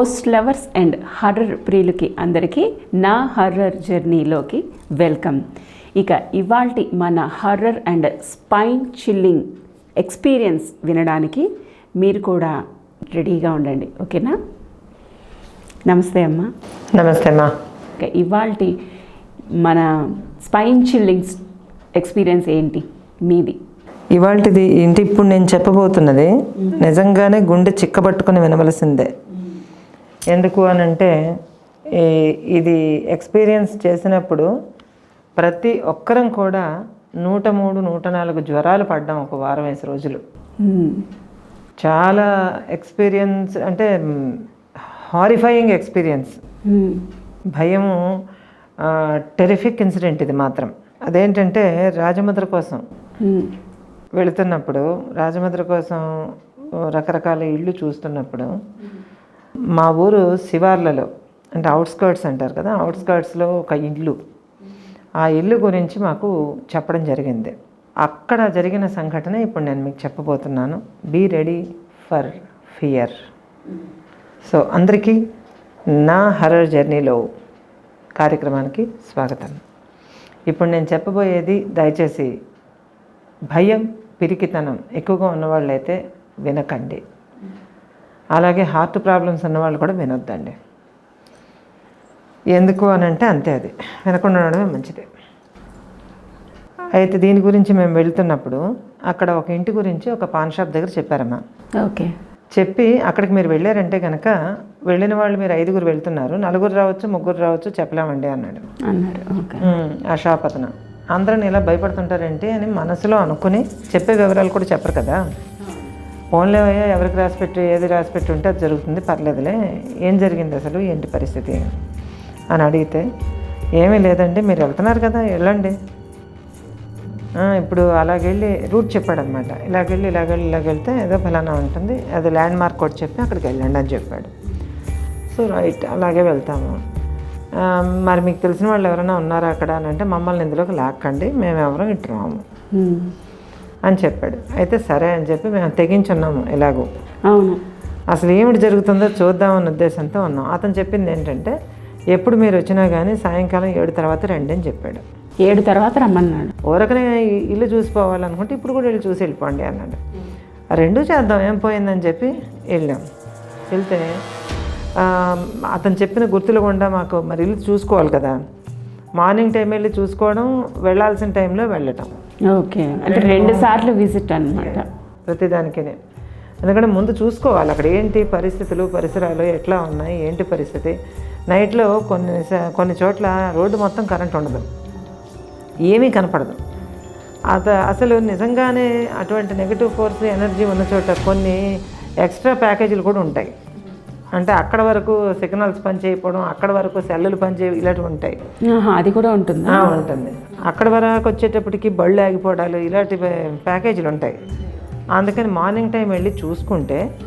Ghost lovers and horror ప్రియులకి అందరికీ నా హర్రర్ జర్నీలోకి వెల్కమ్ ఇక ఇవాల్టి మన horror and spine chilling experience వినడానికి మీరు కూడా రెడీగా ఉండండి. ఓకేనా? నమస్తే అమ్మా. నమస్తే అమ్మా. ఇక ఇవాల్టి మన స్పైన్ చిల్లింగ్స్ ఎక్స్పీరియన్స్ ఏంటి? మీది. ఇవాళది ఏంటి? ఇప్పుడు నేను చెప్పబోతున్నది నిజంగానే గుండె చిక్కబట్టుకుని వినవలసిందే. ఎందుకు అని అంటే ఇది ఎక్స్పీరియన్స్ చేసినప్పుడు ప్రతి ఒక్కరం కూడా నూట మూడు నూట నాలుగు జ్వరాలు పడ్డాం ఒక వారం వేసి రోజులు. చాలా ఎక్స్పీరియన్స్ అంటే హారిఫైయింగ్ ఎక్స్పీరియన్స్. భయము టెరిఫిక్ ఇన్సిడెంట్ ఇది మాత్రం అదేంటంటే రాజముద్ర కోసం. వెళుతున్నప్పుడు రాజముద్ర కోసం రకరకాల ఇళ్ళు చూస్తున్నప్పుడు మా ఊరు శివార్లలో అంటే అవుట్స్కర్ట్స్ అంటారు కదా అవుట్స్కర్ట్స్లో ఒక ఇల్లు. ఆ ఇల్లు గురించి మాకు చెప్పడం జరిగింది. అక్కడ జరిగిన సంఘటన ఇప్పుడు నేను మీకు చెప్పబోతున్నాను. Be ready for fear so అందరికీ నా హర్రర్ జర్నీలో కార్యక్రమానికి స్వాగతం. ఇప్పుడు నేను చెప్పబోయేది దయచేసి భయం పిరికితనం ఎక్కువగా ఉన్నవాళ్ళైతే వినకండి. అలాగే హార్ట్ ప్రాబ్లమ్స్ ఉన్నవాళ్ళు కూడా వినొద్దండి. ఎందుకు అని అంటే అంతే అది. వినకుండా ఉండడమే మంచిది. అయితే దీని గురించి మేము వెళ్తున్నప్పుడు అక్కడ ఒక ఇంటి గురించి ఒక పాన్ షాప్ దగ్గర చెప్పారమ్మా. ఓకే. చెప్పి అక్కడికి మీరు వెళ్ళారంటే కనుక వెళ్ళిన వాళ్ళు మీరు ఐదుగురు వెళ్తున్నారు. నలుగురు రావచ్చు ముగ్గురు రావచ్చు చెప్పలేమండి అన్నాడు. అన్నారు. ఆ షాప్ అతను. అందరిని ఇలా భయపడుతుంటారేంటి అని మనసులో అనుకుని చెప్పే వివరాలు కూడా చెప్పరు కదా. ఫోన్లో ఎవరికి రాసిపెట్టి ఏది రాసిపెట్టి ఉంటే అది జరుగుతుంది. పర్లేదులే ఏం జరిగింది అసలు ఏంటి పరిస్థితి అని అడిగితే ఏమీ లేదండి మీరు వెళ్తున్నారు కదా వెళ్ళండి. ఇప్పుడు అలాగెళ్ళి రూట్ చెప్పాడనమాట. ఇలాగెళ్ళి ఇలాగెళ్ళి ఇలాగెళ్తే ఏదో ఫలానా ఉంటుంది అది ల్యాండ్ మార్క్ కూడా చెప్పి అక్కడికి వెళ్ళండి అని చెప్పాడు. సో రైట్ అలాగే వెళ్తాము. మరి మీకు తెలిసిన వాళ్ళు ఎవరైనా ఉన్నారా అక్కడ అని అంటే మమ్మల్ని ఇందులోకి లాక్కండి మేము ఎవరో ఇటు రాము. అని చెప్పాడు. అయితే సరే అని చెప్పి మేము తెగించున్నాము ఎలాగో. అవును. అసలు ఏమిటి జరుగుతుందో చూద్దామన్న ఉద్దేశంతో ఉన్నాం. అతను చెప్పింది ఏంటంటే ఎప్పుడు మీరు వచ్చినా కానీ సాయంకాలం ఏడు తర్వాత రండి అని చెప్పాడు. ఏడు తర్వాత రమ్మన్నాడు. ఊరకనే ఈ- ఇల్లు చూసిపోవాలనుకుంటే ఇప్పుడు కూడా వెళ్ళి చూసి వెళ్ళిపోండి అన్నాడు. రెండూ చేద్దాం ఏం పోయిందని చెప్పి వెళ్ళాం. వెళ్తే అతను చెప్పిన గుర్తులు గుండా మాకు మరి ఇల్లు చూసుకోవాలి కదా. మార్నింగ్ టైం వెళ్ళి చూసుకోవడం వెళ్ళాల్సిన టైంలో వెళ్ళటం. ఓకే. అంటే రెండు సార్లు విజిట్ అన్నమాట. ప్రతిదానికి ఎందుకంటే ముందు చూసుకోవాలి అక్కడ ఏంటి పరిస్థితులు పరిసరాలు ఎట్లా ఉన్నాయి ఏంటి పరిస్థితి. నైట్లో కొన్ని కొన్ని చోట్ల రోడ్డు మొత్తం కరెంట్ ఉండదు. ఏమీ కనపడదు. అత అసలు నిజంగానే అటువంటి నెగిటివ్ ఫోర్స్ ఎనర్జీ ఉన్న చోట కొన్ని ఎక్స్ట్రా ప్యాకేజీలు కూడా ఉంటాయి. అంటే అక్కడ వరకు సిగ్నల్స్ పనిచేయకపోవడం అక్కడ వరకు సెల్లులు పనిచేయ ఇలాంటివి ఉంటాయి. అది కూడా ఉంటుందా? ఉంటుంది. అక్కడ వరకు వచ్చేటప్పటికి బళ్ళు ఆగిపోవడాలు ఇలాంటి ప్యా- ప్యాకేజీలు ఉంటాయి. అందుకని మార్నింగ్ టైం వెళ్ళి చూసుకుంటే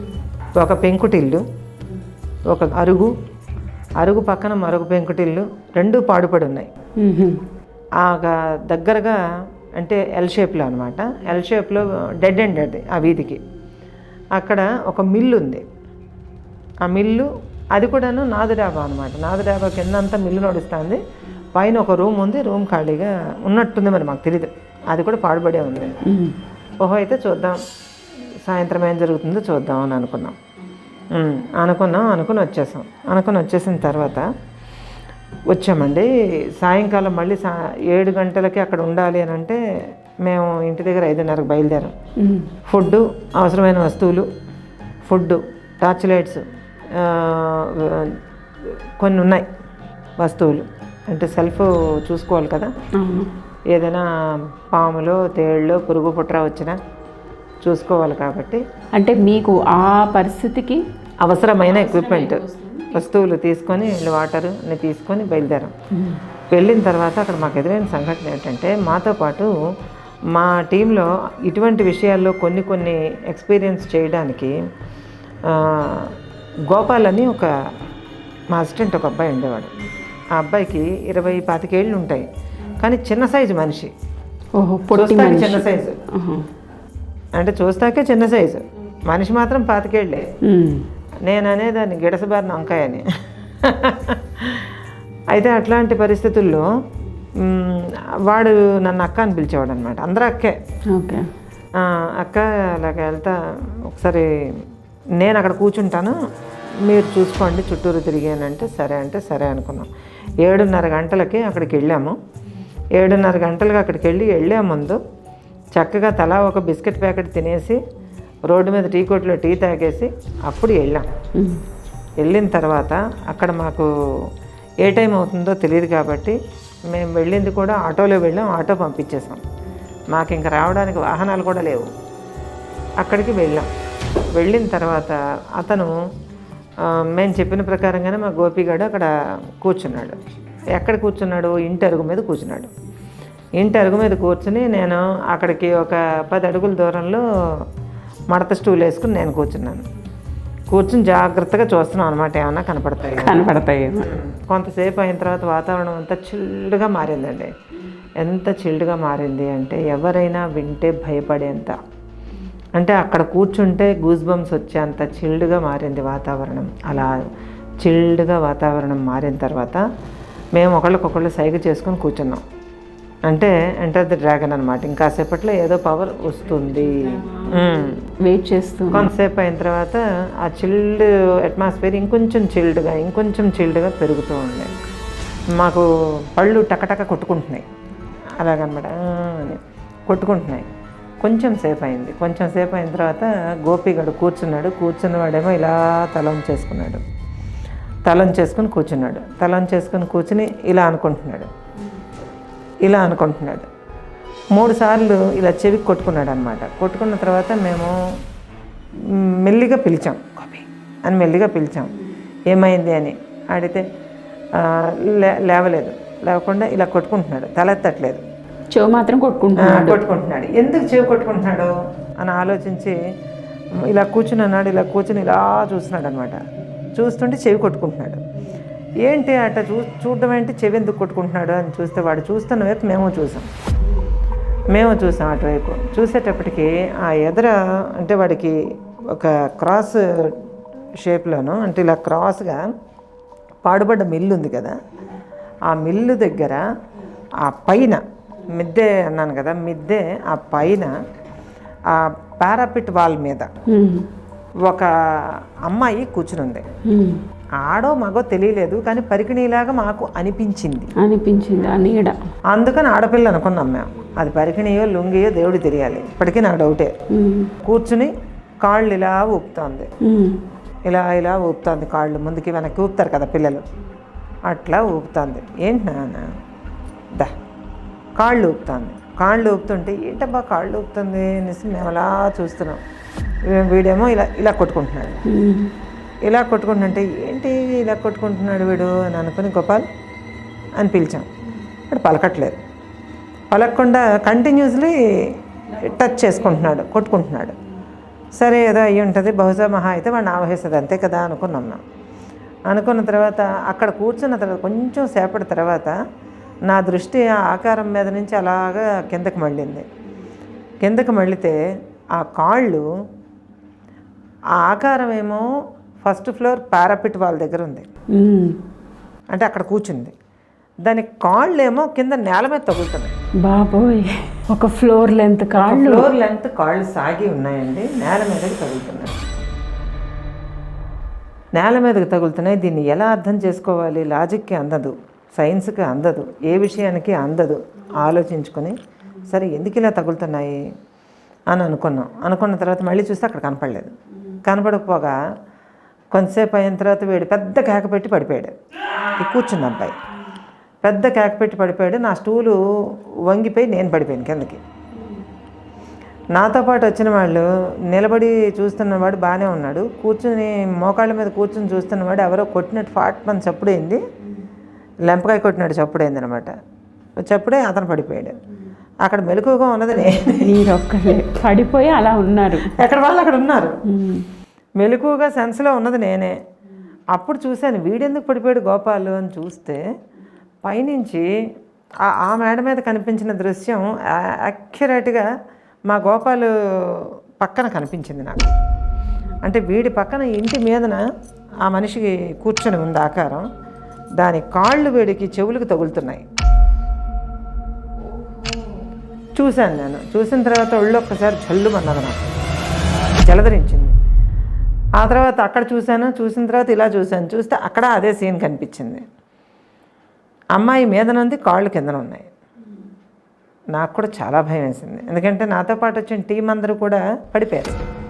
ఒక పెంకుటిల్లు ఒక అరుగు అరుగు పక్కన మరొక పెంకుటిల్లు రెండు పాడుపడి ఉన్నాయి. ఆ దగ్గరగా అంటే ఎల్ షేప్లో అనమాట ఎల్ షేప్లో డెడ్ ఎండ్ అది ఆ వీధికి. అక్కడ ఒక మిల్లు ఉంది. ఆ మిల్లు అది కూడాను నాదు డాబా అనమాట నాదు డాబా కింద అంతా మిల్లు నడుస్తుంది. పైన ఒక రూమ్ ఉంది రూమ్ ఖాళీగా ఉన్నట్టుంది మరి మాకు తెలియదు అది కూడా పాడుబడే ఉంది. ఓహో అయితే చూద్దాం. సాయంత్రం ఏం జరుగుతుందో చూద్దాం అని అనుకున్నాం. అనుకున్నాం అనుకుని వచ్చేసాం. అనుకుని వచ్చేసిన తర్వాత వచ్చామండి. సాయంకాలం మళ్ళీ సా ఏడు గంటలకి అక్కడ ఉండాలి అని అంటే మేము ఇంటి దగ్గర ఐదున్నరకు బయలుదేరాం. మ్మ్. ఫుడ్ అవసరమైన వస్తువులు ఫుడ్ టార్చ్ లైట్స్ కొన్ని ఉన్నాయి వస్తువులు. అంటే సెల్ఫ్ చూసుకోవాలి కదా. ఏదైనా పాములు తేళ్ళు పురుగు పుట్ర వచ్చినా చూసుకోవాలి కాబట్టి. అంటే మీకు ఆ పరిస్థితికి అవసరమైన ఎక్విప్మెంట్ వస్తువులు తీసుకొని వాటర్ అన్ని తీసుకొని బయలుదేరాం. వెళ్ళిన తర్వాత అక్కడ మాకు ఎదురైన సంఘటన ఏంటంటే మాతో పాటు మా టీంలో ఇటువంటి విషయాల్లో కొన్ని కొన్ని ఎక్స్పీరియన్స్ చేయడానికి గోపాల్ అని ఒక మా అసిస్టెంట్ ఒక అబ్బాయి ఉండేవాడు. ఆ అబ్బాయికి ఇరవై పాతికేళ్ళు ఉంటాయి. కానీ చిన్న సైజు మనిషి. చూస్తాకే చిన్న సైజు. అంటే చూస్తాకే చిన్న సైజు. మనిషి మాత్రం పాతికేళ్ళే. నేను అనేదాన్ని గిడసబారిన వంకాయ అని అయితే అట్లాంటి పరిస్థితుల్లో వాడు నన్ను అక్క అని పిలిచేవాడు అనమాట అందరూ అక్కే. అక్క అలాగ వెళ్తా ఒకసారి నేను అక్కడ కూర్చుంటాను. మీరు చూసుకోండి చుట్టూరు తిరిగానంటే సరే అంటే సరే అనుకున్నాం. ఏడున్నర గంటలకి అక్కడికి వెళ్ళాము. ఏడున్నర గంటలకు అక్కడికి వెళ్ళి వెళ్ళే ముందు చక్కగా తలా ఒక బిస్కెట్ ప్యాకెట్ తినేసి రోడ్డు మీద టీ కొట్లో టీ తాగేసి అప్పుడు వెళ్ళాం. వెళ్ళిన తర్వాత అక్కడ మాకు ఏ టైం అవుతుందో తెలియదు కాబట్టి మేము వెళ్ళింది కూడా ఆటోలో వెళ్ళాం ఆటో పంపించేసాం మాకు ఇంకా రావడానికి వాహనాలు కూడా లేవు. అక్కడికి వెళ్ళాం. వెళ్ళిన తర్వాత అతను మేము చెప్పిన ప్రకారంగానే మా గోపిగాడు అక్కడ కూర్చున్నాడు. ఎక్కడ కూర్చున్నాడు? ఇంటి అరుగు మీద కూర్చున్నాడు. ఇంటి అరుగు మీద కూర్చుని నేను అక్కడికి ఒక పది అడుగుల దూరంలో మడత స్టూల్ వేసుకుని నేను కూర్చున్నాను. కూర్చుని జాగ్రత్తగా చూస్తున్నాం అనమాట ఏమన్నా కనపడతాయి? కనపడతాయి. కొంతసేపు అయిన తర్వాత వాతావరణం అంతా చిల్డ్గా మారిందండి. ఎంత చిల్డ్గా మారింది అంటే ఎవరైనా వింటే భయపడేంత అంటే అక్కడ కూర్చుంటే గూస్ బంప్స్ వచ్చేంత చిల్డ్గా మారింది వాతావరణం. అలా చిల్డ్గా వాతావరణం మారిన తర్వాత మేము ఒకళ్ళకొకళ్ళు సైగ చేసుకొని కూర్చున్నాం. అంటే ఎంటర్ ది డ్రాగన్ అనమాట ఇంకాసేపట్లో ఏదో పవర్ వస్తుంది. వెయిట్ చేస్తూ. కొంతసేపు అయిన తర్వాత ఆ చిల్డ్ అట్మాస్ఫియర్ ఇంకొంచెం చిల్డ్గా ఇంకొంచెం చిల్డ్గా పెరుగుతూ ఉండే. మాకు పళ్ళు టకటక కొట్టుకుంటున్నాయి. అలాగనమాట. అని కొట్టుకుంటున్నాయి. కొంచెం సేపు అయింది కొంచెం సేపు అయిన తర్వాత గోపిగడు కూర్చున్నాడు. కూర్చున్నవాడేమో ఇలా తలం చేసుకున్నాడు. తలం చేసుకుని కూర్చున్నాడు. తలం చేసుకుని కూర్చుని ఇలా అనుకుంటున్నాడు. ఇలా అనుకుంటున్నాడు. మూడు సార్లు ఇలా చెవికి కొట్టుకున్నాడు అనమాట కొట్టుకున్న తర్వాత మేము మెల్లిగా పిలిచాం. గోపి అని మెల్లిగా పిలిచాం. ఏమైంది? అని అడిగితే లే లేవలేదు. లేవకుండా ఇలా కొట్టుకుంటున్నాడు. తలెత్తట్లేదు. చెవు మాత్రం ఆ, కొట్టుకుంటున్నాడు. కొట్టుకుంటున్నాడు ఎందుకు చెవి కొట్టుకుంటున్నాడు? అని ఆలోచించి ఇలా కూర్చుని అన్నాడు ఇలా కూర్చుని ఇలా చూస్తున్నాడు అనమాట చూస్తుంటే చెవి కొట్టుకుంటున్నాడు. ఏంటి అట్ట చూ చూడడం ఏంటి చెవి ఎందుకు కొట్టుకుంటున్నాడు అని చూస్తే వాడు చూస్తున్న వైపు మేము చూసాం. మేము చూసాం అటువైపు. చూసేటప్పటికి ఆ ఎదర అంటే వాడికి ఒక క్రాస్ షేప్లోను అంటే ఇలా క్రాస్గా పాడుబడ్డ మిల్లు ఉంది కదా. ఆ మిల్లు దగ్గర ఆ పైన మిద్దె అన్నాను కదా మిద్దె ఆ పైన ఆ పారాపిట్ వాల్ మీద. ఒక అమ్మాయి కూర్చునుంది. ఆడో మగో తెలియలేదు కానీ పరికిణీలాగా మాకు అనిపించింది. అనిపించింది ఆ నీడ. అందుకని ఆడపిల్ల అనుకున్నాం మేము. అది పరికిణీయో లుంగియో దేవుడు తెలియాలి. ఇప్పటికీ నాకు డౌటే. కూర్చుని కాళ్ళు ఇలా ఊపుతోంది. ఇలా ఇలా ఊపుతోంది కాళ్ళు ముందుకి వెనక్కి ఊపుతారు కదా పిల్లలు. అట్లా ఊపుతోంది. ఏంటి నాన్న? దా. కాళ్ళు ఊపుతోంది. కాళ్ళు ఊపుతుంటే ఏంటబ్బా కాళ్ళు ఊపుతుంది అనేసి మేము అలా చూస్తున్నాం. వీడేమో ఇలా ఇలా కొట్టుకుంటున్నాడు. ఇలా కొట్టుకుంటుంటే ఏంటి ఇలా కొట్టుకుంటున్నాడు వీడు అని అనుకుని గోపాల్ అని పిలిచాం. వాడు పలకట్లేదు. పలకకుండా కంటిన్యూస్లీ టచ్ చేసుకుంటున్నాడు కొట్టుకుంటున్నాడు. సరే ఏదో అయ్యి ఉంటుంది బహుశా మహా అయితే వాడు ఆవహిస్తుంది అంతే కదా అనుకున్నాం అనుకున్న తర్వాత అక్కడ కూర్చున్న తర్వాత కొంచెం సేపటి తర్వాత నా దృష్టి ఆ ఆకారం మీద నుంచి అలాగా కిందకి మళ్ళింది. కిందకి మళ్ళితే ఆ కాళ్ళు ఆ ఆకారం ఏమో ఫస్ట్ ఫ్లోర్ పారాపిట్ వాళ్ళ దగ్గర ఉంది. అంటే అక్కడ కూర్చుంది. దాని కాళ్ళు ఏమో కింద నేల మీద తగులుతున్నాయి. బాబోయ్ ఒక ఫ్లోర్ లెంత్ కాళ్ళు. ఫ్లోర్ లెంత్ కాళ్ళు సాగి ఉన్నాయండి. నేల మీదకి తగులుతున్నాయి. నేల మీదకి తగులుతున్నాయి. దీన్ని ఎలా అర్థం చేసుకోవాలి? లాజిక్కి అందదు. సైన్స్కి అందదు ఏ విషయానికి అందదు. ఆలోచించుకొని సరే ఎందుకు ఇలా తగులుతున్నాయి? అని అనుకున్నాం. అనుకున్న తర్వాత మళ్ళీ చూస్తే అక్కడ కనపడలేదు. కనపడకపోగా కొంతసేపు అయిన తర్వాత వీడు పెద్ద కేక పెట్టి పడిపోయాడు. కూర్చున్న అబ్బాయి. పెద్ద కేక పెట్టి పడిపోయాడు. నా స్టూలు వంగిపోయి నేను పడిపోయాను కిందకి. నాతో పాటు వచ్చిన వాళ్ళు నిలబడి చూస్తున్నవాడు బాగానే ఉన్నాడు. కూర్చుని మోకాళ్ళ మీద కూర్చుని చూస్తున్నవాడు ఎవరో కొట్టినట్టు ఫాట్ మన చప్పుడైంది. లెంపకాయ కొట్టినట్టు చప్పుడైంది అనమాట చప్పుడే అతను పడిపోయాడు. అక్కడ మెలకుగా ఉన్నది నేను పడిపోయి అలా ఉన్నారు. ఎక్కడ వాళ్ళు అక్కడ ఉన్నారు. మెలకుగా సెన్స్లో ఉన్నది నేనే. అప్పుడు చూశాను వీడెందుకు పడిపోయాడు గోపాలు అని చూస్తే పైనుంచి ఆ- ఆ మేడ మీద కనిపించిన దృశ్యం యాక్యురేట్గా మా గోపాలు పక్కన కనిపించింది నాకు. అంటే వీడి పక్కన ఇంటి మీదన ఆ మనిషికి కూర్చొని ఉంది ఆకారం. దాని కాళ్ళు వేడికి చెవులకు తగులుతున్నాయి. చూశాను నేను. చూసిన తర్వాత ఒళ్ళు ఒక్కసారి జల్లుమన్నది నాకు. జలధరించింది. ఆ తర్వాత అక్కడ చూశాను చూసిన తర్వాత ఇలా చూశాను. చూస్తే అక్కడ అదే సీన్ కనిపించింది. అమ్మాయి మీదనుంది కాళ్ళు కిందన ఉన్నాయి. నాకు కూడా చాలా భయం వేసింది. ఎందుకంటే నాతో పాటు వచ్చిన టీం అందరూ కూడా పడిపోయారు.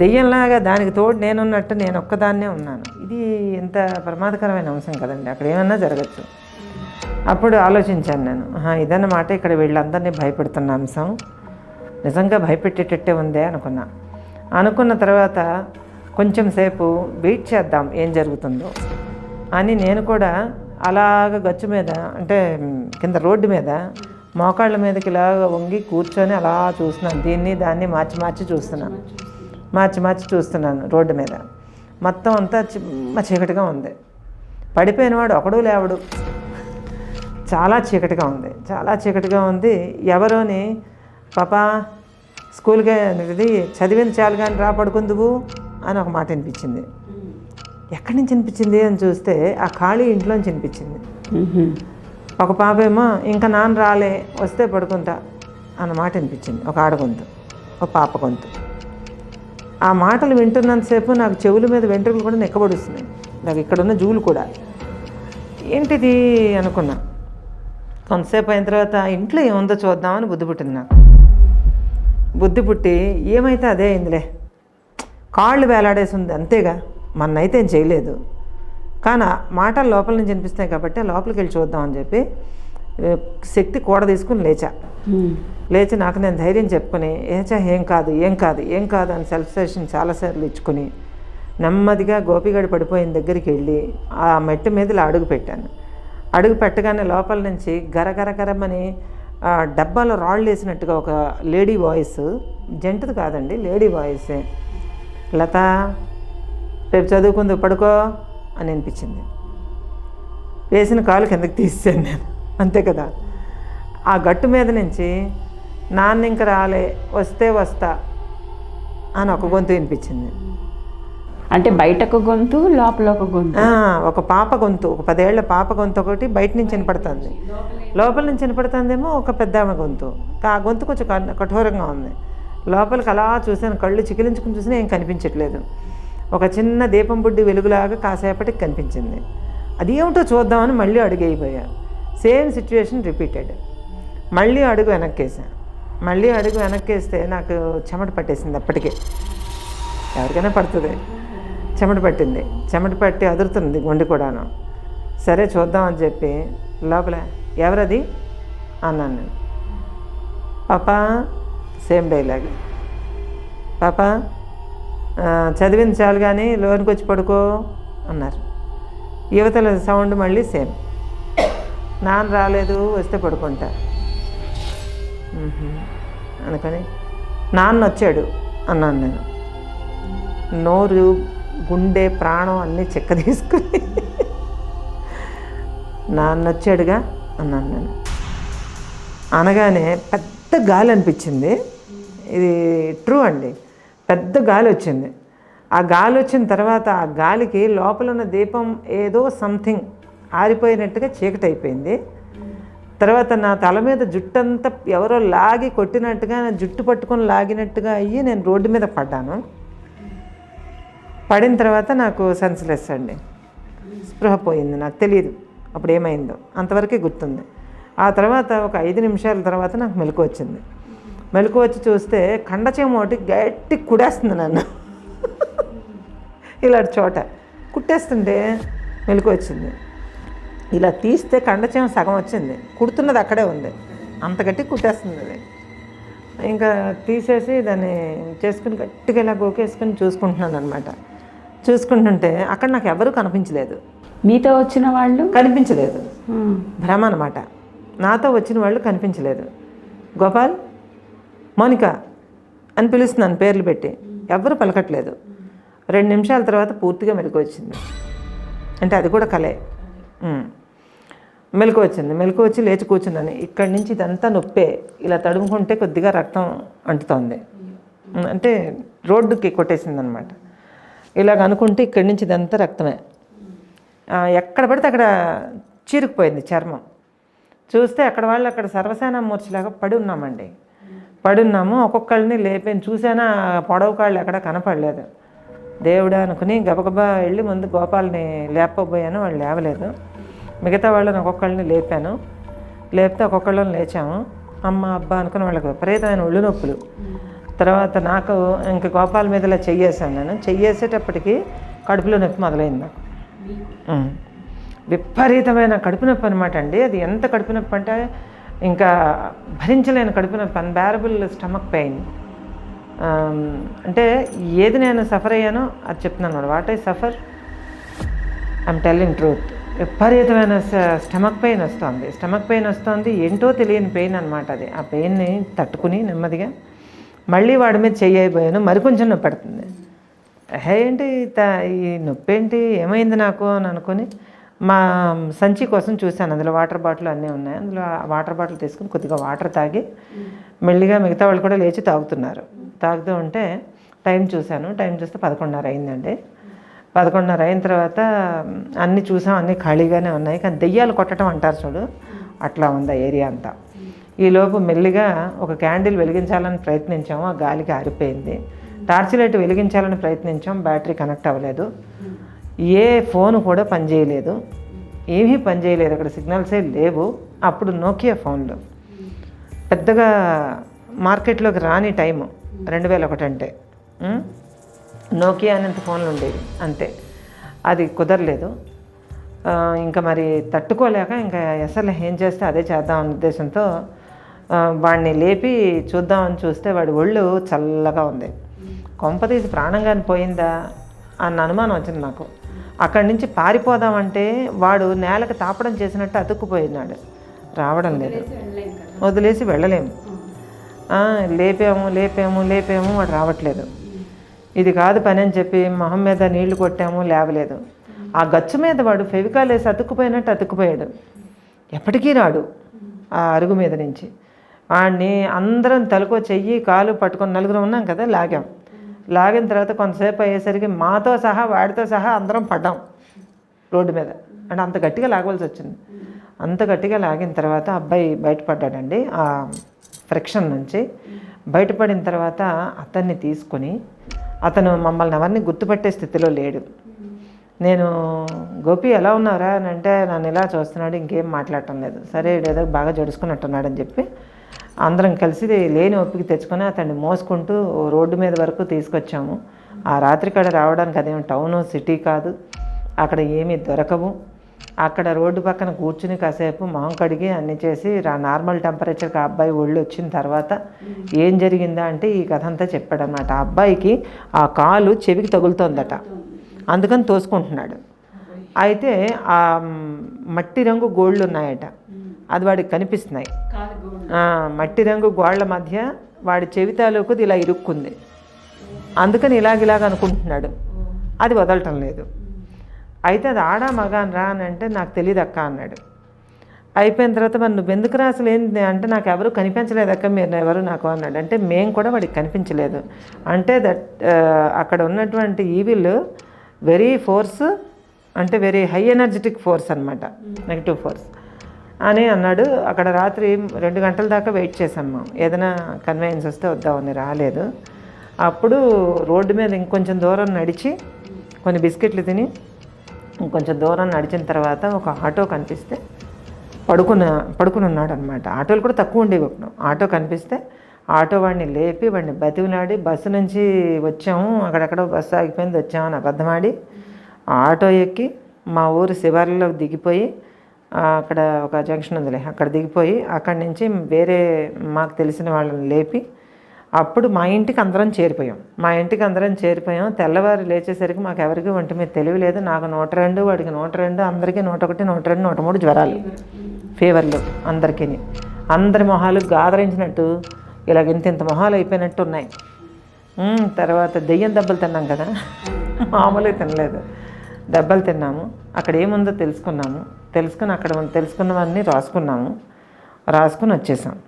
దెయ్యంలాగా దానికి తోడు నేనున్నట్టు నేను ఒక్కదాన్నే ఉన్నాను. ఇది ఎంత ప్రమాదకరమైన అంశం కదండి. అక్కడ ఏమన్నా జరగచ్చు. అప్పుడు ఆలోచించాను నేను. ఇదన్నమాట ఇక్కడ వీళ్ళందరినీ భయపెడుతున్న అంశం. నిజంగా భయపెట్టేటట్టే ఉందే అనుకున్నా. అనుకున్న తర్వాత కొంచెం సేపు వెయిట్ చేద్దాం ఏం జరుగుతుందో అని నేను కూడా అలాగ గచ్చు మీద అంటే కింద రోడ్డు మీద మోకాళ్ళ మీదకి ఇలాగ వంగి కూర్చొని అలా చూస్తున్నాను. దీన్ని దాన్ని మార్చి మార్చి చూస్తున్నాను. మార్చి మార్చి చూస్తున్నాను రోడ్డు మీద. మొత్తం అంతా చిమ్మ చీకటిగా ఉంది. పడిపోయినవాడు ఒకడు లేవడు. చాలా చీకటిగా ఉంది. చాలా చీకటిగా ఉంది. ఎవరోని? పాపా స్కూల్కి ఇది చదివింది చాలు కానీ రా పడుకుందువు అని ఒక మాట వినిపించింది. ఎక్కడి నుంచి వినిపించింది అని చూస్తే ఆ ఖాళీ ఇంట్లోంచి వినిపించింది. మ్మ్. ఒక పాప ఏమో ఇంకా నాన్న రాలే వస్తే పడుకుంటా అన్న మాట వినిపించింది. ఒక ఆడ గొంతు ఒక పాప గొంతు. ఆ మాటలు వింటున్నంతసేపు నాకు చెవుల మీద వెంట్రుకలు కూడా నెక్కబడుస్తున్నాయి. నాకు ఇక్కడున్న జూలు కూడా. ఏంటిది అనుకున్నా. కొంతసేపు అయిన తర్వాత ఇంట్లో ఏముందో చూద్దామని బుద్ధి పుట్టింది నాకు. బుద్ధి పుట్టి ఏమైతే అదే అయిందిలే. కాళ్ళు వేలాడేసి ఉంది అంతేగా. మన్నైతే ఏం చేయలేదు. కానీ మాటలు లోపల నుంచి వినిపిస్తాయి కాబట్టి లోపలికి వెళ్ళి చూద్దామని చెప్పి శక్తి కూడ తీసుకుని లేచా. లేచి నాకు నేను ధైర్యం చెప్పుకొని ఏచా ఏం కాదు ఏం కాదు ఏం కాదు అని సెల్ఫ్ సజెషన్ చాలాసార్లు ఇచ్చుకొని నెమ్మదిగా గోపిగడి పడిపోయిన దగ్గరికి వెళ్ళి ఆ మెట్టు మీద ఇలా అడుగు పెట్టాను. అడుగు పెట్టగానే లోపల నుంచి గరగర గరమని ఆ, డబ్బాలో రాళ్ళు వేసినట్టుగా ఒక లేడీ వాయిస్ జంటది కాదండి లేడీ వాయిసే లత రేపు చదువుకుంది పడుకో అని అనిపించింది. వేసిన కాలు కిందకి తీసాను నేను. అంతే కదా. ఆ గట్టు మీద నుంచి నాన్న ఇంక రాలే వస్తే వస్తా అని ఒక గొంతు వినిపించింది. అంటే బయట ఒక గొంతు లోపల ఒక గొంతు? ఒక పాప గొంతు ఒక పదేళ్ళ పాప గొంతు ఒకటి బయట నుంచి వినపడుతుంది. లోపల నుంచి వినపడుతుందేమో ఒక పెద్ద ఆమె గొంతు ఆ గొంతు కొంచెం కఠ- కఠోరంగా ఉంది. లోపలికి అలా చూసాను కళ్ళు చికిలించుకుని చూసినా ఏం కనిపించట్లేదు. ఒక చిన్న దీపం బుడ్డి వెలుగులాగా కాసేపటికి కనిపించింది. అది ఏమిటో చూద్దామని మళ్ళీ అడుగు అయిపోయా సేమ్ సిచ్యువేషన్ రిపీటెడ్. మళ్ళీ అడుగు వెనక్కేసాను మళ్ళీ అడుగు వెనక్కేస్తే నాకు చెమట పట్టేసింది అప్పటికే. ఎవరికైనా పడుతుంది. చెమట పట్టింది. చెమట పట్టి అదురుతుంది గుండె కూడాను. సరే చూద్దామని చెప్పి లోపల ఎవరది? అన్నాను నేను. పాపా సేమ్ డైలాగ్. పాపా చదివించాలి చదివింది చాలు కానీ లోనికి వచ్చి పడుకో అన్నారు. యువతల సౌండ్ మళ్ళీ సేమ్. నాన్న రాలేదు వస్తే పడుకుంటా. మ్హూ. నాన్న వచ్చాడు అన్నాను నేను. నోరు గుండె ప్రాణం అన్నీ చెక్క తీసుకుని నాన్న వచ్చాడుగా అన్నాను నేను. అనగానే పెద్ద గాలి అనిపించింది. ఇది ట్రూ అండి. పెద్ద గాలి వచ్చింది. ఆ గాలి వచ్చిన తర్వాత ఆ గాలికి లోపల ఉన్న దీపం ఏదో సంథింగ్ ఆరిపోయినట్టుగా చీకటి అయిపోయింది తర్వాత నా తల మీద జుట్టంతా ఎవరో లాగి కొట్టినట్టుగా నా జుట్టు పట్టుకొని లాగినట్టుగా అయ్యి నేను రోడ్డు మీద పడ్డాను. పడిన తర్వాత నాకు సెన్స్లెస్ అండి. స్పృహ పోయింది నాకు తెలియదు అప్పుడు ఏమైందో అంతవరకే గుర్తుంది. ఆ తర్వాత ఒక ఐదు నిమిషాల తర్వాత నాకు మెలకు వచ్చింది. మెలకు వచ్చి చూస్తే కండచేమ ఒకటి గట్టి కుడేస్తుంది నన్ను. ఇలాంటి చోట. కుట్టేస్తుంటే మెలకు వచ్చింది. ఇలా తీస్తే కండచేమ సగం వచ్చింది. కుడుతున్నది అక్కడే ఉంది. అంత గట్టి కుట్టేస్తుంది అది. ఇంకా తీసేసి దాన్ని చేసుకుని గట్టిగా ఇలా గోకేసుకుని చూసుకుంటున్నాను అనమాట చూసుకుంటుంటే అక్కడ నాకు ఎవరూ కనిపించలేదు. మీతో వచ్చిన వాళ్ళు? కనిపించలేదు. భ్రమ అనమాట నాతో వచ్చిన వాళ్ళు కనిపించలేదు. గోపాల్ మౌనిక అని పిలుస్తున్నాను పేర్లు పెట్టి ఎవ్వరు పలకట్లేదు. రెండు నిమిషాల తర్వాత పూర్తిగా మెలకు వచ్చింది. అంటే అది కూడా కలే. మెలకు వచ్చింది. మెలకు వచ్చి లేచి కూర్చున్నాను. ఇక్కడి నుంచి ఇదంతా నొప్పే. ఇలా తడుముకుంటే కొద్దిగా రక్తం అంటుతోంది. అంటే రోడ్డుకి కొట్టేసింది అనమాట ఇలాగ అనుకుంటే ఇక్కడి నుంచి ఇదంతా రక్తమే. ఎక్కడ పడితే అక్కడ చీరుకుపోయింది చర్మం. చూస్తే అక్కడ వాళ్ళు అక్కడ సర్వసేన మూర్చిలాగా పడి ఉన్నామండి. పడి ఉన్నాము. ఒక్కొక్కళ్ళని లేపాను చూసానా? పొడవు కాళ్ళు ఎక్కడ కనపడలేదు. దేవుడా అనుకుని గబగబా వెళ్ళి ముందు గోపాల్ని లేపబోయాను వాళ్ళు లేవలేదు. మిగతా వాళ్ళని ఒక్కొక్కళ్ళని లేపాను. లేపితే ఒక్కొక్కళ్ళని లేచాము. అమ్మ అబ్బా అనుకుని వాళ్ళకి విపరీతమైన ఒళ్ళు నొప్పులు. తర్వాత నాకు ఇంక గోపాల మీద ఇలా చెయ్యేసాను నేను. చెయ్యేసేటప్పటికి కడుపులో నొప్పి మొదలైంది నాకు. విపరీతమైన కడుపు నొప్పి అనమాట అండి. అది ఎంత కడుపు నొప్పి అంటే ఇంకా భరించలేని కడుపు నొప్పి అన్బేరబుల్ స్టమక్ పెయిన్ అంటే ఏది నేను సఫర్ అయ్యానో అది చెప్తున్నాను what I suffer? I'm telling truth. విపరీతమైన స్టమక్ పెయిన్ వస్తుంది. స్టమక్ పెయిన్ వస్తుంది. ఏంటో తెలియని పెయిన్ అనమాట అది. ఆ పెయిన్ని తట్టుకుని నెమ్మదిగా మళ్ళీ వాడి మీద చెయ్యబోయాను మరి కొంచెం నొప్పి పడుతుంది. హే ఏంటి ఈ నొప్పి ఏంటి? ఏమైంది నాకు అని అనుకుని మా సంచి కోసం చూశాను. అందులో వాటర్ బాటిల్ అన్నీ ఉన్నాయి. అందులో వాటర్ బాటిల్ తీసుకుని కొద్దిగా వాటర్ తాగి మెల్లిగా మిగతా వాళ్ళు కూడా లేచి తాగుతున్నారు. తాగుతూ ఉంటే టైం చూశాను. టైం చూస్తే పదకొండున్నర అయిందండి. పదకొండున్నర అయిన తర్వాత అన్నీ చూసాం. అన్నీ ఖాళీగానే ఉన్నాయి. కానీ దెయ్యాలు కొట్టడం అంటారు చూడు. అట్లా ఉంది ఆ ఏరియా అంతా. ఈలోపు మెల్లిగా ఒక క్యాండిల్ వెలిగించాలని ప్రయత్నించాము. ఆ గాలికి ఆరిపోయింది. టార్చ్ లైట్ వెలిగించాలని ప్రయత్నించాం. బ్యాటరీ కనెక్ట్ అవ్వలేదు. ఏ ఫోన్ కూడా పనిచేయలేదు ఏమీ పనిచేయలేదు అక్కడ సిగ్నల్సే లేవు. అప్పుడు నోకియా ఫోన్లు. పెద్దగా మార్కెట్లోకి రాని టైము. రెండు వేల ఒకటి అంటే? నోకియా అనేంత ఫోన్లు ఉండేవి అంతే. అది కుదరలేదు. ఇంకా మరి తట్టుకోలేక ఇంకా అసలు ఏం చేస్తే అదే చేద్దాం అనే ఉద్దేశంతో వాడిని లేపి చూద్దామని చూస్తే వాడి ఒళ్ళు చల్లగా ఉంది. కొంపతీసి ప్రాణంగాని పోయిందా అన్న అనుమానం వచ్చింది నాకు. అక్కడి నుంచి పారిపోదామంటే వాడు నేలకు తాపడం చేసినట్టు అతుక్కుపోయినాడు. రావడం లేదు. వదిలేసి వెళ్ళలేము లేపాము లేపాము లేపాము వాడు రావట్లేదు. ఇది కాదు పని అని చెప్పి మొహం మీద నీళ్ళు కొట్టాము లేవలేదు. ఆ గచ్చు మీద వాడు ఫెవికాల్ వేసి అతుక్కుపోయినట్టు అతుక్కుపోయాడు. ఎప్పటికీ రాడు ఆ అరుగు మీద నుంచి. వాడిని అందరం తలకో చెయ్యి కాలు పట్టుకొని నలుగురు ఉన్నాం కదా లాగాం. లాగిన తర్వాత కొంతసేపు అయ్యేసరికి మాతో సహా వాడితో సహా అందరం పడ్డాం రోడ్డు మీద. అంటే అంత గట్టిగా లాగవలసి వచ్చింది. అంత గట్టిగా లాగిన తర్వాత అబ్బాయి బయటపడ్డాడండి. ఆ ఫ్రిక్షన్ నుంచి బయటపడిన తర్వాత అతన్ని తీసుకొని అతను మమ్మల్ని ఎవరిని గుర్తుపట్టే స్థితిలో లేడు. నేను గోపి ఎలా ఉన్నారా అని అంటే నన్ను ఇలా చూస్తున్నాడు ఇంకేం మాట్లాడటం లేదు. సరే ఏదో బాగా జడుచుకున్నట్టున్నాడు అని చెప్పి అందరం కలిసి లేని ఒప్పికి తెచ్చుకొని అతన్ని మోసుకుంటూ రోడ్డు మీద వరకు తీసుకొచ్చాము. ఆ రాత్రి కాడ రావడానికి అదేం టౌను సిటీ కాదు. అక్కడ ఏమీ దొరకవు. అక్కడ రోడ్డు పక్కన కూర్చుని కాసేపు మొహం కడిగి అన్ని చేసి రా- నార్మల్ టెంపరేచర్కి ఆ అబ్బాయి ఒళ్ళు వచ్చిన తర్వాత ఏం జరిగిందా అంటే ఈ కథ అంతా చెప్పాడనమాట ఆ అబ్బాయికి ఆ కాలు చెవికి తగులుతోందట. అందుకని తోసుకుంటున్నాడు. అయితే ఆ మట్టి రంగు గోళ్ళు ఉన్నాయట. అది వాడికి కనిపిస్తున్నాయి. మట్టి రంగు గోళ్ళ మధ్య వాడి చెవి తాలూకుది ఇలా ఇరుక్కుంది. అందుకని ఇలాగిలాగ అనుకుంటున్నాడు. అది వదలటం లేదు. అయితే అది ఆడా మగాన్ రా అని అంటే నాకు తెలియదు అక్క అన్నాడు. అయిపోయిన తర్వాత మరి నువ్వు ఎందుకు రా ఏంటి అంటే నాకు ఎవరు కనిపించలేదు అక్క మీరు ఎవరు నాకు అన్నాడు. అంటే మేము కూడా వాడికి కనిపించలేదు. అంటే దట్ అక్కడ ఉన్నటువంటి ఈవిల్ వెరీ ఫోర్స్ అంటే వెరీ హై ఎనర్జెటిక్ ఫోర్స్ అనమాట నెగిటివ్ ఫోర్స్ అని అన్నాడు. అక్కడ రాత్రి రెండు గంటల దాకా వెయిట్ చేసాం మేము. ఏదైనా కన్వీనియన్స్ వస్తే వద్దామని రాలేదు. అప్పుడు రోడ్డు మీద ఇంకొంచెం దూరం నడిచి కొన్ని బిస్కెట్లు తిని కొంచెం దూరం నడిచిన తర్వాత ఒక ఆటో కనిపిస్తే పడుకున్న పడుకుని ఉన్నాడు అనమాట ఆటోలు కూడా తక్కువ ఉండేవి ఒకను ఆటో కనిపిస్తే ఆటో వాడిని లేపి వాడిని బతికినాడి బస్సు నుంచి వచ్చాము. అక్కడక్కడ బస్సు ఆగిపోయింది వచ్చామని అబద్ధమాడి ఆ ఆటో ఎక్కి మా ఊరు శివార్లలో దిగిపోయి అక్కడ ఒక జంక్షన్ ఉందిలే అక్కడ దిగిపోయి అక్కడి నుంచి వేరే మాకు తెలిసిన వాళ్ళని లేపి అప్పుడు మా ఇంటికి అందరం చేరిపోయాం. మా ఇంటికి అందరం చేరిపోయాం. తెల్లవారు లేచేసరికి మాకు ఎవరికి ఒంటి మీద తెలివి లేదు. నాకు నూట రెండు వాడికి నూట రెండు అందరికీ నూట ఒకటి నూట రెండు నూట మూడు జ్వరాలు. ఫీవర్లు అందరికీ అందరి మొహాలు గాదరించినట్టు ఇలాగ ఇంత ఇంత మొహాలు అయిపోయినట్టు ఉన్నాయి. తర్వాత దెయ్యం దెబ్బలు తిన్నాం కదా. మామూలుగా తినలేదు. దెబ్బలు తిన్నాము. అక్కడ ఏముందో తెలుసుకున్నాము. తెలుసుకుని అక్కడ తెలుసుకున్నవన్నీ రాసుకున్నాము. రాసుకుని వచ్చేసాం.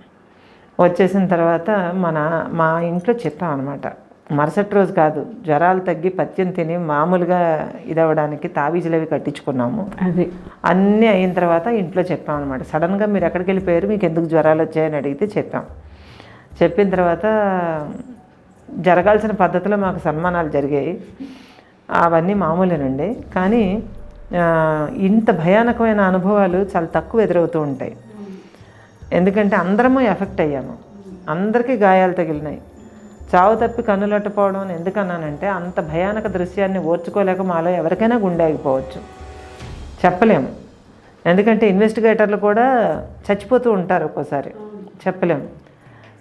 వచ్చేసిన తర్వాత మన మా ఇంట్లో చెప్పాం అనమాట మరుసటి రోజు కాదు జ్వరాలు తగ్గి పత్యం తిని మామూలుగా ఇదవడానికి తావీజులు అవి కట్టించుకున్నాము. అదే. అన్నీ అయిన తర్వాత ఇంట్లో చెప్పాం అనమాట సడన్గా మీరు ఎక్కడికి వెళ్ళిపోయారు మీకు ఎందుకు జ్వరాలు వచ్చాయని అడిగితే చెప్పాం. చెప్పిన తర్వాత జరగాల్సిన పద్ధతిలో మాకు సన్మానాలు జరిగాయి. అవన్నీ మామూలేనండి. కానీ ఇంత భయానకమైన అనుభవాలు చాలా తక్కువ ఎదురవుతూ ఉంటాయి. ఎందుకంటే అందరము ఎఫెక్ట్ అయ్యాము. అందరికీ గాయాలు తగిలినాయి. చావు తప్పి కన్నులట్టపోవడం అని ఎందుకన్నానంటే అంత భయానక దృశ్యాన్ని ఓర్చుకోలేక మాలో ఎవరికైనా గుండె ఆగిపోవచ్చు. చెప్పలేము. ఎందుకంటే ఇన్వెస్టిగేటర్లు కూడా చచ్చిపోతూ ఉంటారు ఒక్కోసారి. చెప్పలేము.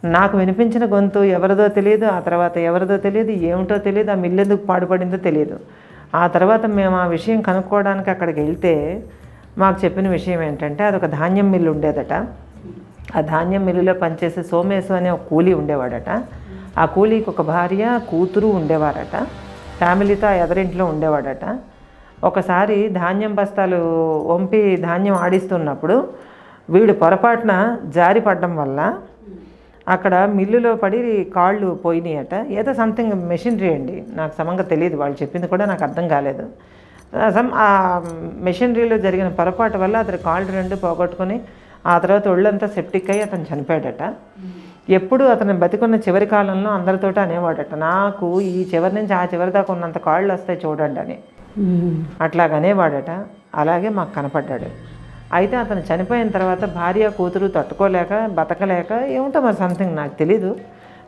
నాకు వినిపించిన గొంతు ఎవరిదో తెలియదు ఆ తర్వాత ఎవరిదో తెలియదు ఏమిటో తెలియదు ఆ మిల్లు ఎందుకు పాడుపడిందో తెలియదు. ఆ తర్వాత మేము ఆ విషయం కనుక్కోవడానికి అక్కడికి వెళ్తే మాకు చెప్పిన విషయం ఏంటంటే అదొక ధాన్యం మిల్లు ఉండేదట. ఆ ధాన్యం మిల్లులో పనిచేసే సోమేశం అనే ఒక కూలీ ఉండేవాడట. ఆ కూలీకి ఒక భార్య కూతురు ఉండేవారట. ఫ్యామిలీతో ఎదరింట్లో ఉండేవాడట. ఒకసారి ధాన్యం బస్తాలు వంపి ధాన్యం ఆడిస్తున్నప్పుడు వీడు పొరపాటున జారి పడడం వల్ల అక్కడ మిల్లులో పడి కాళ్ళు పోయినాయట. ఏదో సంథింగ్ మెషినరీ అండి. నాకు సమంగా తెలియదు. వాళ్ళు చెప్పింది కూడా నాకు అర్థం కాలేదు. సమ్ ఆ మెషినరీలో జరిగిన పొరపాటు వల్ల అతని కాళ్ళు రెండు పోగొట్టుకొని ఆ తర్వాత ఒళ్ళంతా సెప్టిక్ అయ్యి అతను చనిపోయాడట. ఎప్పుడు అతను బతికున్న చివరి కాలంలో అందరితోటి అనేవాడట. నాకు ఈ చివరి నుంచి ఆ చివరి దాకా ఉన్నంత కాళ్ళు వస్తాయి చూడండి అని. మ్మ్. అట్లాగనే వాడట అలాగే మాకు కనపడ్డాడు. అయితే అతను చనిపోయిన తర్వాత భార్య కూతురు తట్టుకోలేక బతకలేక ఏమిటో మరి సంథింగ్ నాకు తెలీదు.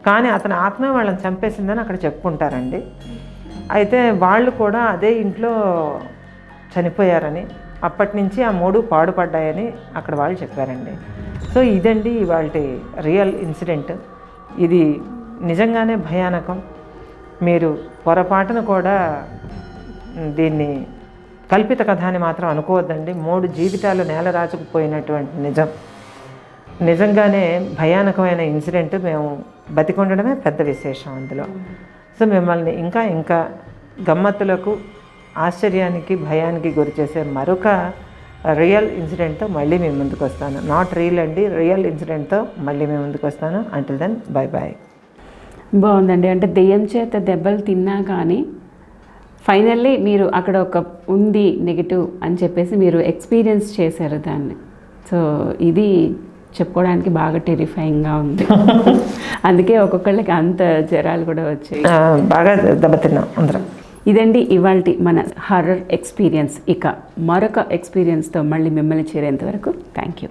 కానీ అతని ఆత్మ వాళ్ళని చంపేసిందని అక్కడ చెప్పుకుంటారండి. అయితే వాళ్ళు కూడా అదే ఇంట్లో చనిపోయారని. అప్పటి నుంచి ఆ మూడు పాడుపడ్డాయని అక్కడ వాళ్ళు చెప్పారండి. సో ఇదండి ఇవాళ రియల్ ఇన్సిడెంట్. ఇది నిజంగానే భయానకం. మీరు పొరపాటున కూడా దీన్ని కల్పిత కథ అని మాత్రం అనుకోవద్దండి. మూడు జీవితాలు నేల రాచుకుపోయినటువంటి నిజం. నిజంగానే భయానకమైన ఇన్సిడెంట్ మేము బతికొండడమే పెద్ద విశేషం అందులో. సో మిమ్మల్ని ఇంకా ఇంకా గమ్మత్తులకు ఆశ్చర్యానికి భయానికి గురి చేసే మరొక రియల్ ఇన్సిడెంట్తో మళ్ళీ మేము ముందుకు వస్తాను. నాట్ రియల్ అండి రియల్ ఇన్సిడెంట్తో మళ్ళీ మేము ముందుకు వస్తాను. అంటిల్ దెన్ బై బాయ్ బాగుందండి. అంటే దెయ్యం చేత దెబ్బలు తిన్నా కానీ ఫైనల్లీ మీరు అక్కడ ఒక ఉంది నెగిటివ్ అని చెప్పేసి మీరు ఎక్స్పీరియన్స్ చేశారు దాన్ని. సో ఇది చెప్పుకోవడానికి బాగా టెరిఫైయింగ్గా ఉంది. అందుకే ఒక్కొక్కళ్ళకి అంత జ్వరాలు కూడా వచ్చాయి. బాగా దెబ్బతిన్నాం అందరం. ఇదండి ఇవాళ మన హర్రర్ ఎక్స్పీరియన్స్ ఇక మరొక ఎక్స్పీరియన్స్తో మళ్ళీ మిమ్మల్ని చేరేంత వరకు థ్యాంక్ యూ